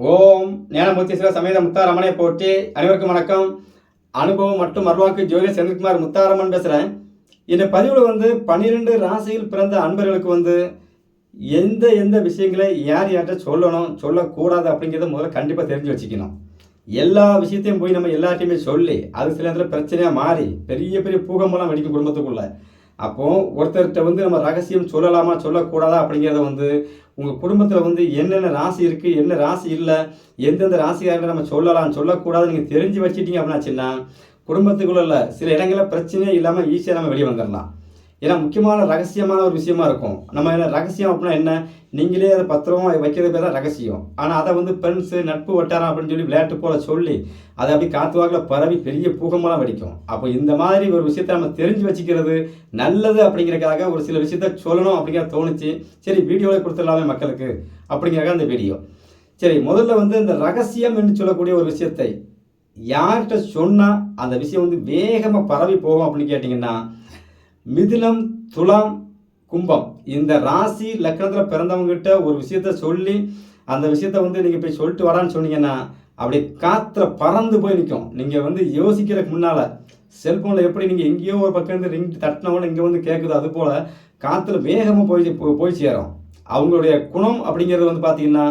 ஓம் ஞானமூர்த்தீஸ்வர சமேத முத்தாரமனை போட்டி அனைவருக்கும் வணக்கம். அனுபவம் மற்றும் அருள்வாக்கு ஜோதி செந்தில்குமார் முத்தாரமன் பேசுகிறேன் இந்த பதிவில் வந்து பன்னிரெண்டு ராசியில் பிறந்த அன்பர்களுக்கு வந்து எந்த எந்த விஷயங்களை யார் யார்கிட்ட சொல்லணும் சொல்லக்கூடாது அப்படிங்கிறத முதல்ல கண்டிப்பாக தெரிஞ்சு வச்சுக்கணும். எல்லா விஷயத்தையும் போய் நம்ம எல்லாத்தையுமே சொல்லி அது சில நேரத்தில் பிரச்சனையாக மாறி பெரிய பெரிய பூகம்பலாம் வெடிக்கும் குடும்பத்துக்குள்ளே. அப்போ ஒருத்தர்கிட்ட வந்து நம்ம ரகசியம் சொல்லலாமா சொல்லக்கூடாதா அப்படிங்கிறத வந்து உங்கள் குடும்பத்தில் வந்து என்னென்ன ராசி இருக்குது என்ன ராசி இல்லை எந்தெந்த ராசிக்காரங்க நம்ம சொல்லலாம் சொல்லக்கூடாது நீங்கள் தெரிஞ்சு வச்சுட்டீங்க அப்படின்னாச்சுன்னா குடும்பத்துக்குள்ள சில இடங்களில் பிரச்சனையே இல்லாமல் ஈஸியாக நம்ம வெளியே வந்துடலாம் ஏன்னா முக்கியமான ரகசியமான ஒரு விஷயமா இருக்கும். நம்ம என்ன ரகசியம் அப்படின்னா என்ன? நீங்களே அதை பத்திரமா வைக்கிறது பேர் தான் ரகசியம். ஆனால் அதை வந்து ஃப்ரெண்ட்ஸு நட்பு வட்டாரம் அப்படின்னு சொல்லி விளையாட்டு போல சொல்லி அதை அப்படி காத்து வாக்கில் பரவி பெரிய பூகமெல்லாம் வெடிக்கும். அப்போ இந்த மாதிரி ஒரு விஷயத்தை நம்ம தெரிஞ்சு வச்சுக்கிறது நல்லது அப்படிங்கிறதுக்காக ஒரு சில விஷயத்த சொல்லணும் அப்படிங்கிற தோணுச்சு. சரி வீடியோவில் கொடுத்துடலாமே மக்களுக்கு அப்படிங்கிறக்காக அந்த வீடியோ. சரி முதல்ல வந்து இந்த ரகசியம் என்று சொல்லக்கூடிய ஒரு விஷயத்தை யார்கிட்ட சொன்னால் அந்த விஷயம் வந்து வேகமாக பரவி போகும் அப்படின்னு கேட்டிங்கன்னா மிதுனம் துலாம் கும்பம். இந்த ராசி லக்னத்தில் பிறந்தவங்ககிட்ட ஒரு விஷயத்த சொல்லி அந்த விஷயத்த வந்து நீங்கள் போய் சொல்லிட்டு வரான்னு சொன்னீங்கன்னா அப்படி காற்றுல பறந்து போய் நிற்கும் நீங்கள் வந்து யோசிக்கிறதுக்கு முன்னால் செல்ஃபோனில் எப்படி நீங்கள் எங்கேயோ ஒரு பக்கம் இருந்து ரிங் தட்டினவங்க இங்கே வந்து கேட்குது அது போல் காற்றுல வேகமாக போய் போய் சேரும். அவங்களுடைய குணம் அப்படிங்கிறது வந்து பார்த்தீங்கன்னா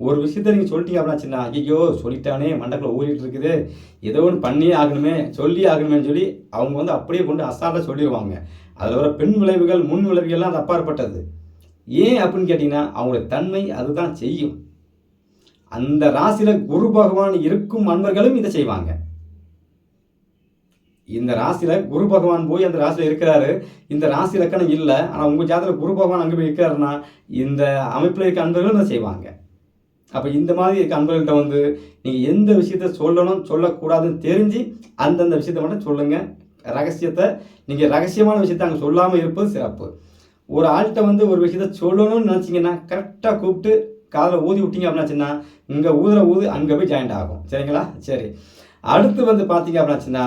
ஒரு விஷயத்த நீங்கள் சொல்லிட்டீங்க அப்படின்னாச்சுன்னா ஐயோ சொல்லிட்டானே மண்டக்கில் ஊறிட்டு இருக்குது. ஏதோ ஒன்று பண்ணியே ஆகணுமே சொல்லி ஆகணுமேன்னு சொல்லி அவங்க வந்து அப்படியே கொண்டு அசால்ட்டாக சொல்லிடுவாங்க அதில் வர பெண் விளைவுகள் முன் விளைவுகள்லாம் அது அப்பாற்பட்டது. ஏன் அப்படின்னு கேட்டிங்கன்னா அவங்களுடைய தன்மை அதுதான் செய்யும். அந்த ராசியில் குரு பகவான் இருக்கும் அன்பர்களும் இதை செய்வாங்க. இந்த ராசியில குரு பகவான் போய் அந்த ராசியில் இருக்கிறாரு. இந்த ராசி லக்கணம் இல்லை. ஆனால் உங்கள் ஜாதகத்தில் குரு பகவான் அங்கே போய் இருக்கிறாருன்னா இந்த அமைப்பில் இருக்க அன்பர்களும் இதை செய்வாங்க. அப்போ இந்த மாதிரி இருக்க அன்பர்கள்ட்ட வந்து நீங்கள் எந்த விஷயத்த சொல்லணும் சொல்லக்கூடாதுன்னு தெரிஞ்சு அந்தந்த விஷயத்த மட்டும் சொல்லுங்கள் ரகசியத்தை நீங்கள் ரகசியமான விஷயத்த அங்கே சொல்லாமல் இருப்பது சிறப்பு. ஒரு ஆள்கிட்ட வந்து ஒரு விஷயத்த சொல்லணும்னு நினச்சிங்கன்னா கரெக்டாக கூப்பிட்டு காதில் ஊதி விட்டீங்க அப்படின்னாச்சுன்னா இங்கே ஊதுற ஊது அங்கே போய் ஜாயிண்ட் ஆகும். சரிங்களா? சரி. அடுத்து வந்து பார்த்தீங்க அப்படின்னாச்சுன்னா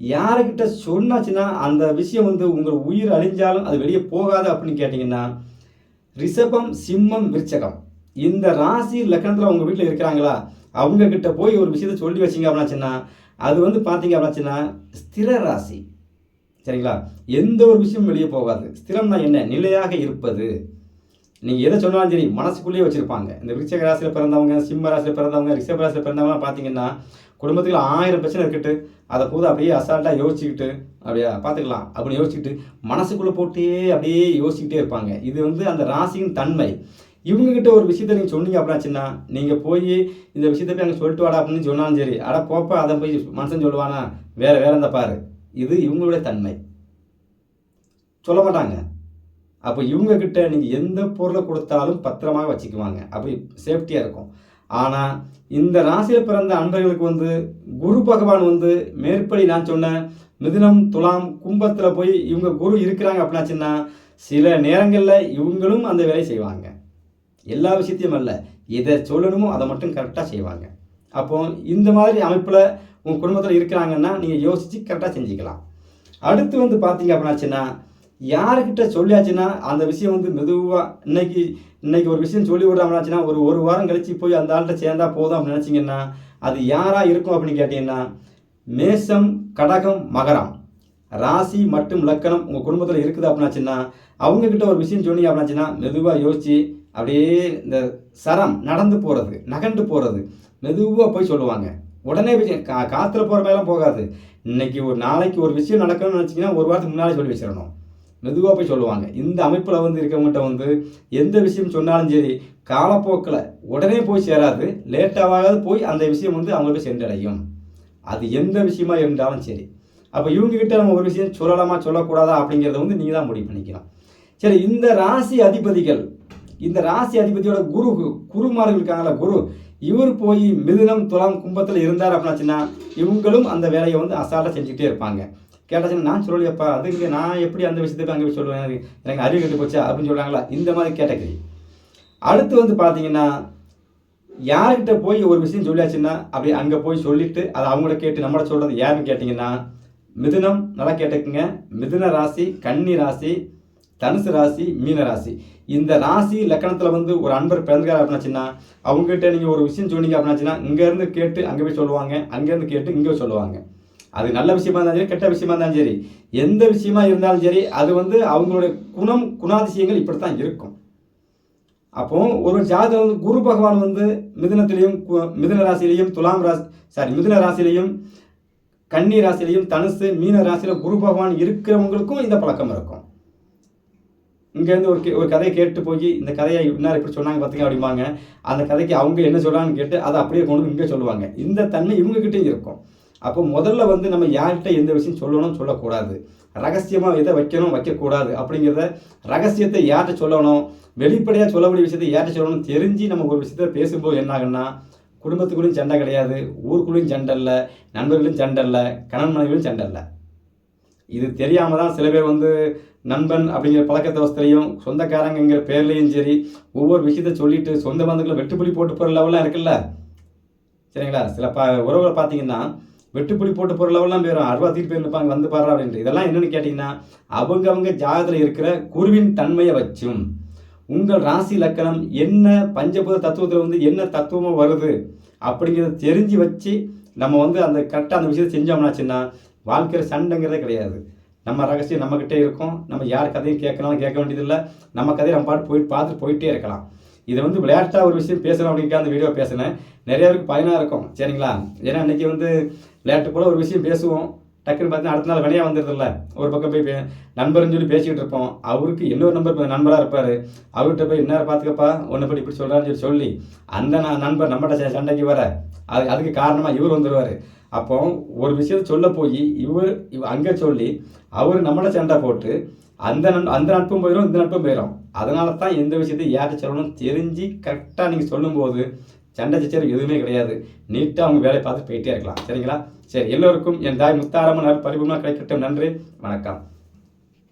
யாருக்கிட்ட சொன்னாச்சுன்னா அந்த விஷயம் வந்து உங்கள் உயிர் அழிஞ்சாலும் அது வெளியே போகாது அப்படின்னு கேட்டிங்கன்னா ரிஷபம் சிம்மம் விருச்சகம். இந்த ராசி லக்கணத்தில் உங்கள் வீட்டில் இருக்கிறாங்களா? அவங்கக்கிட்ட போய் ஒரு விஷயத்த சொல்லி வச்சிங்க அப்படின்னாச்சுன்னா அது வந்து பார்த்தீங்க அப்படின்னாச்சுன்னா ஸ்திர ராசி. சரிங்களா? எந்த ஒரு விஷயமும் வெளியே போகாது. ஸ்திரம்னா என்ன? நிலையாக இருப்பது. நீங்கள் எதை சொன்னாலும் சரி மனசுக்குள்ளேயே வச்சுருப்பாங்க. இந்த விருச்சக ராசியில் பிறந்தவங்க சிம்ம ராசியில் பிறந்தவங்க ரிஷப ராசியில் பிறந்தவங்க பார்த்தீங்கன்னா குடும்பத்துக்கு ஆயிரம் பிரச்சனை இருக்கட்டு அதை போது அப்படியே அசால்ட்டாக யோசிச்சுக்கிட்டு அப்படியே பார்த்துக்கலாம் அப்படின்னு யோசிச்சுக்கிட்டு மனசுக்குள்ளே போட்டே அப்படியே யோசிச்சுக்கிட்டே இருப்பாங்க. இது வந்து அந்த ராசியின் தன்மை. இவங்ககிட்ட ஒரு விஷயத்த நீங்கள் சொன்னீங்க அப்படின்னாச்சுன்னா நீங்கள் போய் இந்த விஷயத்த போய் அங்கே சொல்லிட்டு வாடா அப்படின்னு சொன்னாலும் சரி அட போப்பா அதை போய் மனுஷன் சொல்லுவானா வேற வேற இந்த பாரு. இது இவங்களுடைய தன்மை. சொல்ல மாட்டாங்க. அப்போ இவங்கக்கிட்ட நீங்கள் எந்த பொருளை கொடுத்தாலும் பத்திரமாக வச்சுக்குவாங்க. அப்படி சேஃப்டியாக இருக்கும். ஆனால் இந்த ராசியில் பிறந்த அன்பர்களுக்கு வந்து குரு பகவான் வந்து மேற்படி நான் சொன்னேன் மிதுனம் துலாம் கும்பத்தில் போய் இவங்க குரு இருக்கிறாங்க அப்படின்னாச்சுன்னா சில நேரங்களில் இவங்களும் அந்த வேலையை செய்வாங்க. எல்லா விஷயத்தையும் அல்ல. எதை சொல்லணுமோ அதை மட்டும் கரெக்டாக செய்வாங்க. அப்போ இந்த மாதிரி அமைப்பில் உங்கள் குடும்பத்தில் இருக்கிறாங்கன்னா நீங்கள் யோசித்து கரெக்டாக செஞ்சுக்கலாம். அடுத்து வந்து பார்த்தீங்க அப்படின்னாச்சுன்னா யாருக்கிட்ட சொல்லியாச்சுன்னா அந்த விஷயம் வந்து மெதுவாக இன்னைக்கு இன்னைக்கு ஒரு விஷயம் சொல்லி விடுறாங்கனாச்சுன்னா ஒரு ஒரு வாரம் கழித்து போய் அந்த ஆள்கிட்ட சேர்ந்தா போதும் அப்படின்னு நினச்சிங்கன்னா அது யாராக இருக்கும் அப்படின்னு கேட்டிங்கன்னா மேஷம் கடகம் மகரம். ராசி மற்றும் லக்கணம் உங்கள் குடும்பத்தில் இருக்குது அப்படின்னாச்சுன்னா அவங்கக்கிட்ட ஒரு விஷயம் சொன்னீங்க அப்படின்னாச்சுன்னா மெதுவாக யோசித்து அப்படியே இந்த சரம் நடந்து போகிறது நகண்டு போகிறது மெதுவாக போய் சொல்லுவாங்க. உடனே போய் கா காற்றுல போகிற மாதிரிலாம் போகாது. இன்னைக்கு ஒரு நாளைக்கு ஒரு விஷயம் நடக்கணும்னு நினச்சிங்கன்னா ஒரு வாரத்துக்கு முன்னாலே சொல்லி வச்சிடணும். மெதுவாக போய் சொல்லுவாங்க. இந்த அமைப்பில் வந்து இருக்கவங்ககிட்ட வந்து எந்த விஷயம் சொன்னாலும் சரி காலப்போக்கில் உடனே போய் சேராது லேட்டாகாது போய் அந்த விஷயம் வந்து அவங்கள போய் சென்றடையும். அது எந்த விஷயமா இருந்தாலும் சரி. அப்போ இவங்ககிட்ட நம்ம ஒரு விஷயம் சொல்லலாமா சொல்லக்கூடாதா அப்படிங்கிறத வந்து நீங்கள் தான் முடிவு பண்ணிக்கலாம். சரி இந்த ராசி அதிபதிகள் இந்த ராசி அதிபதியோட குரு குருமார்கள் இருக்காங்களா குரு இவர் போய் மிதுனம் துலாம் கும்பத்தில் இருந்தார் அப்படின்னாச்சுன்னா இவங்களும் அந்த வேலையை வந்து அசால்ட்டாக செஞ்சுக்கிட்டே இருப்பாங்க. கேட்டாச்சுன்னா நான் சொல்லலையப்பா அது இங்கே நான் எப்படி அந்த விஷயத்தை போய் அங்கே போய் சொல்லுவேன்? எனக்கு எனக்கு அறிவு கெட்டு போச்சா அப்படின்னு சொல்கிறாங்களா இந்த மாதிரி கேட்டகரி. அடுத்து வந்து பார்த்தீங்கன்னா யார்கிட்ட போய் ஒரு விஷயம் சொல்லியாச்சுன்னா அப்படி அங்கே போய் சொல்லிட்டு அதை அவங்கள கேட்டு நம்மளை சொல்கிறது யாருன்னு கேட்டிங்கன்னா மிதுனம் நல்லா கேட்டுக்குங்க. மிதுன ராசி கன்னி ராசி தனுசு ராசி மீன ராசி. இந்த ராசி லக்கணத்தில் வந்து ஒரு அன்பர் பிறந்திருக்காரு அப்படின்னாச்சுன்னா அவங்ககிட்ட நீங்கள் ஒரு விஷயம் சொன்னீங்க அப்படின்னாச்சுன்னா இங்கேருந்து கேட்டு அங்கே போய் சொல்லுவாங்க அங்கேருந்து கேட்டு இங்கே சொல்லுவாங்க. அது நல்ல விஷயமா இருந்தாலும் சரி கெட்ட விஷயமா இருந்தாலும் சரி எந்த விஷயமா இருந்தாலும் சரி அது வந்து அவங்களுடைய குணம் குணாதிசயங்கள் இப்படித்தான் இருக்கும். அப்போ ஒரு ஜாதகம் வந்து குரு பகவான் வந்து மிதுனத்திலையும் கு- மிதுன ராசியிலையும் துலாம் ராசி சாரி மிதுன ராசியிலையும் கன்னி ராசியிலையும் தனுசு மீன ராசியில குரு பகவான் இருக்கிறவங்களுக்கும் இந்த பழக்கம் இருக்கும். இங்கேருந்து ஒரு கே- ஒரு கதையை கேட்டு போய் இந்த கதையை இன்னார் இப்படி சொன்னாங்க பார்த்துங்க அப்படிம்பாங்க. அந்த கதைக்கு அவங்க என்ன சொல்கிறாங்கன்னு கேட்டு அதை அப்படியே கொண்டு இங்கே சொல்லுவாங்க. இந்த தன்மை இவங்ககிட்டையும் இருக்கும். அப்போ முதல்ல வந்து நம்ம யார்கிட்ட எந்த விஷயம் சொல்லணும் சொல்லக்கூடாது. ரகசியமாக எதை வைக்கணும் வைக்கக்கூடாது அப்படிங்கிறத ரகசியத்தை யார்கிட்ட சொல்லணும் வெளிப்படையாக சொல்லக்கூடிய விஷயத்தை யார்கிட்ட சொல்லணும் தெரிஞ்சு நம்ம ஒரு விஷயத்த பேசும்போது என்ன ஆகுன்னா குடும்பத்துக்குள்ளேயும் சண்டை கிடையாது ஊருக்குள்ளேயும் சண்டை இல்லை நண்பர்களும் சண்டை இல்லை கணவன் மனைவியும் சண்டை இல்லை. இது தெரியாமல் தான் சில பேர் வந்து நண்பன் அப்படிங்கிற பழக்கத்தை வசதிலையும் சொந்தக்காரங்கிற பேர்லேயும் சரி ஒவ்வொரு விஷயத்த சொல்லிட்டு சொந்த பந்தங்களை வெட்டுப்புலி போட்டு போகிற லெவலாம் இருக்குல்ல? சரிங்களா? சில ப உறவுகளை பார்த்தீங்கன்னா வெட்டுப்புலி போட்டு போகிற லெவலாம் போயிடும் அறுபத்தி பேர் நிற்பாங்க வந்து பாரு அப்படின்ட்டு. இதெல்லாம் என்னென்னு கேட்டிங்கன்னா அவங்கவங்க ஜாதகத்தில் இருக்கிற குருவின் தன்மையை வச்சும் உங்கள் ராசி லக்கணம் என்ன பஞ்சபூத தத்துவத்தில் வந்து என்ன தத்துவமாக வருது அப்படிங்கிறத தெரிஞ்சு வச்சு நம்ம வந்து அந்த கரெக்டாக அந்த விஷயத்தை செஞ்சோம்னாச்சுன்னா வாழ்க்கையில் சண்டைங்கிறதே கிடையாது. நம்ம ரகசியம் நம்மக்கிட்டே இருக்கும். நம்ம யார் கதையும் கேட்கணும் கேட்க வேண்டியதில்லை. நம்ம கதையை நம்ம பாட்டு போய் பார்த்துட்டு போயிட்டே இருக்கலாம். இதை வந்து விளையாட்டாக ஒரு விஷயம் பேசணும் அப்படிங்கிற அந்த வீடியோ பேசினேன். நிறைய பேருக்கு பயனாக இருக்கும். சரிங்களா? ஏன்னா இன்றைக்கி வந்து விளையாட்டு போல ஒரு விஷயம் பேசுவோம். டக்குன்னு பார்த்தீங்கன்னா அடுத்த நாள் வினையாக வந்துடுதுல்ல ஒரு பக்கம் போய் நண்பர்னு சொல்லி பேசிக்கிட்டு இருப்போம். அவருக்கு இன்னொரு நம்பர் நண்பராக இருப்பார். அவர்கிட்ட போய் இன்னும் பார்த்துக்கப்பா? ஒன்று படி இப்படி சொல்கிறான்னு சொல்லி சொல்லி அந்த நான் நண்பர் நம்மகிட்ட சண்டைக்கு வர. அது அதுக்கு காரணமாக இவர் வந்துடுவார் அப்போ ஒரு விஷயத்தை சொல்ல போய் இவர் அங்கே சொல்லி அவர் நம்மளை சண்டை போட்டு அந்த நன் அந்த நட்பும் போயிடும் இந்த நட்பும் போயிடும் அதனால தான் எந்த விஷயத்தை யார்கிட்ட சொல்லணும் தெரிஞ்சு கரெக்டாக நீங்கள் சொல்லும்போது சண்டை சச்சரவு எதுவுமே கிடையாது. நீட்டாக அவங்க வேலையை பார்த்து போயிட்டே இருக்கலாம். சரிங்களா? சரி எல்லோருக்கும் என் தாய் முத்தாரம்மன் பரிபூர்ணமாக கிடைக்கட்டும். நன்றி வணக்கம்.